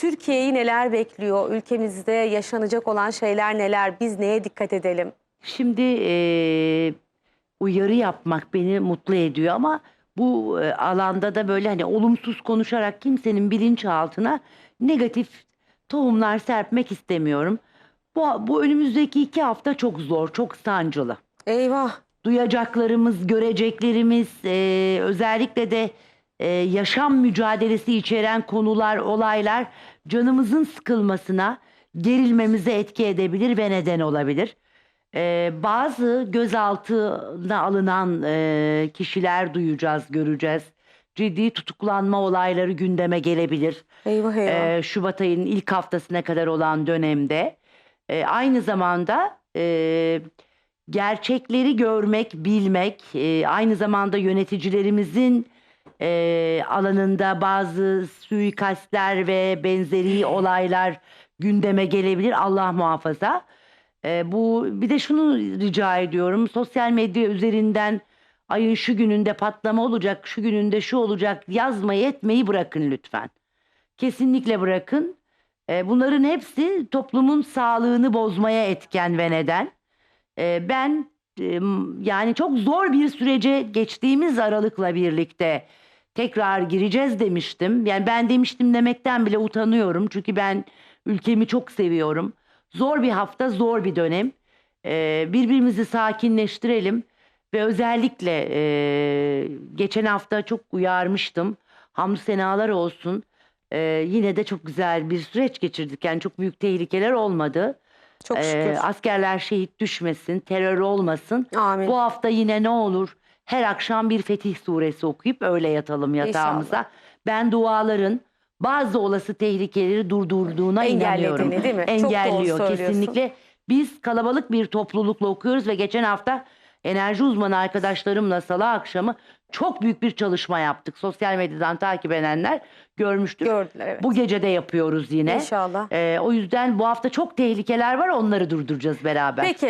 Türkiye'yi neler bekliyor? Ülkemizde yaşanacak olan şeyler neler? Biz neye dikkat edelim? Şimdi eee, uyarı yapmak beni mutlu ediyor ama bu e, alanda da böyle hani olumsuz konuşarak kimsenin bilinçaltına negatif tohumlar serpmek istemiyorum. Bu, bu önümüzdeki iki hafta çok zor, çok sancılı. Eyvah. Duyacaklarımız, göreceklerimiz, e, özellikle de e, yaşam mücadelesi içeren konular, olaylar canımızın sıkılmasına, gerilmemize etki edebilir ve neden olabilir. E, bazı gözaltına alınan e, kişiler duyacağız, göreceğiz. Ciddi tutuklanma olayları gündeme gelebilir. Eyvah eyvah. Ee, Şubat ayının ilk haftasına kadar olan dönemde e, aynı zamanda e, gerçekleri görmek, bilmek, e, aynı zamanda yöneticilerimizin e, alanında bazı suikastler ve benzeri olaylar gündeme gelebilir. Allah muhafaza. E, bu bir de şunu rica ediyorum. Sosyal medya üzerinden ayın şu gününde patlama olacak, şu gününde şu olacak yazmayı etmeyi bırakın lütfen. Kesinlikle bırakın. E, bunların hepsi toplumun sağlığını bozmaya etken ve neden. E, ben yani çok zor bir sürece geçtiğimiz aralıkla birlikte tekrar gireceğiz demiştim. Yani ben demiştim demekten bile utanıyorum. Çünkü ben ülkemi çok seviyorum. Zor bir hafta, zor bir dönem. E, birbirimizi sakinleştirelim. Ve özellikle e, geçen hafta çok uyarmıştım. Hamdü senalar olsun. E, yine de çok güzel bir süreç geçirdik. Yani çok büyük tehlikeler olmadı. Çok E, şükür. askerler şehit düşmesin, terör olmasın. Amin. Bu hafta yine ne olur her akşam bir Fetih suresi okuyup öyle yatalım yatağımıza. İnşallah. Ben duaların bazı olası tehlikeleri durdurduğuna inanıyorum. Engellediğini değil mi? Çok doğru Engelliyor kesinlikle. Biz kalabalık bir toplulukla okuyoruz ve geçen hafta enerji uzmanı arkadaşlarımla salı akşamı çok büyük bir çalışma yaptık. Sosyal medyadan takip edenler görmüştür. Gördüler evet. Bu gece de yapıyoruz yine. İnşallah. Ee, o yüzden bu hafta çok tehlikeler var onları durduracağız beraber. Peki